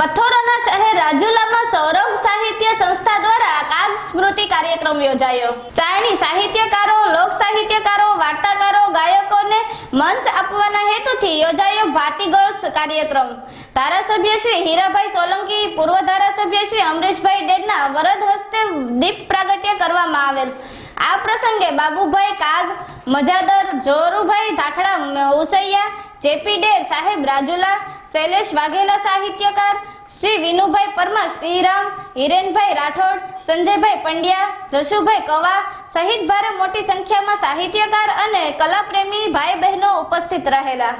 પથોરાના શહેર રાજુલામાં સૌરભ સાહિત્ય સંસ્થા દ્વારા કાગ સ્મૃતિ કાર્યક્રમ યોજાયો. ચારણી સાહિત્યકારો, લોક સાહિત્યકારો, વાર્તાકારો, ગાયકોને મંચ આપવાના હેતુથી યોજાયો ભાતીગળ કાર્યક્રમ. ધારાસભ્ય શ્રી હીરાભાઈ સોલંકી, પૂર્વ ધારાસભ્ય શ્રી અમરીશભાઈ ડેડના વરદ હસ્તે દીપ પ્રાગટ્ય કરવામાં આવેલ. આ પ્રસંગે બાબુભાઈ કાગ, મજાદર જોરુભાઈ ધાખડા ઉસૈયા જેપી ડેર સાહેબ રાજુલા, શૈલેષ વાઘેલા સાહિત્યકાર, શ્રી વિનુભાઈ પરમાર શ્રીરામ, હિરેનભાઈ રાઠોડ, સંજયભાઈ પંડ્યા, જશુભાઈ કવા સહિત ભારે મોટી સંખ્યામાં સાહિત્યકાર અને કલાપ્રેમી ભાઈ બહેનો ઉપસ્થિત રહેલા.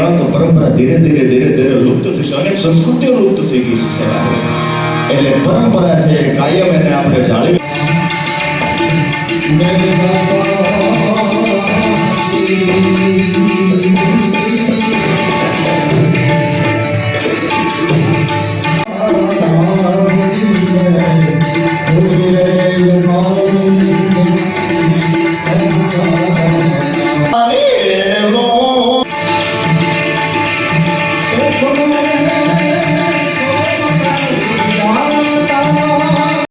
કહેવાય પરંપરા ધીરે ધીરે ધીરે ધીરે લુપ્ત થશે. અનેક સંસ્કૃતિઓ લુપ્ત થઈ ગઈ છે એટલે પરંપરા છે, કાયમ એને આપણે જાળવી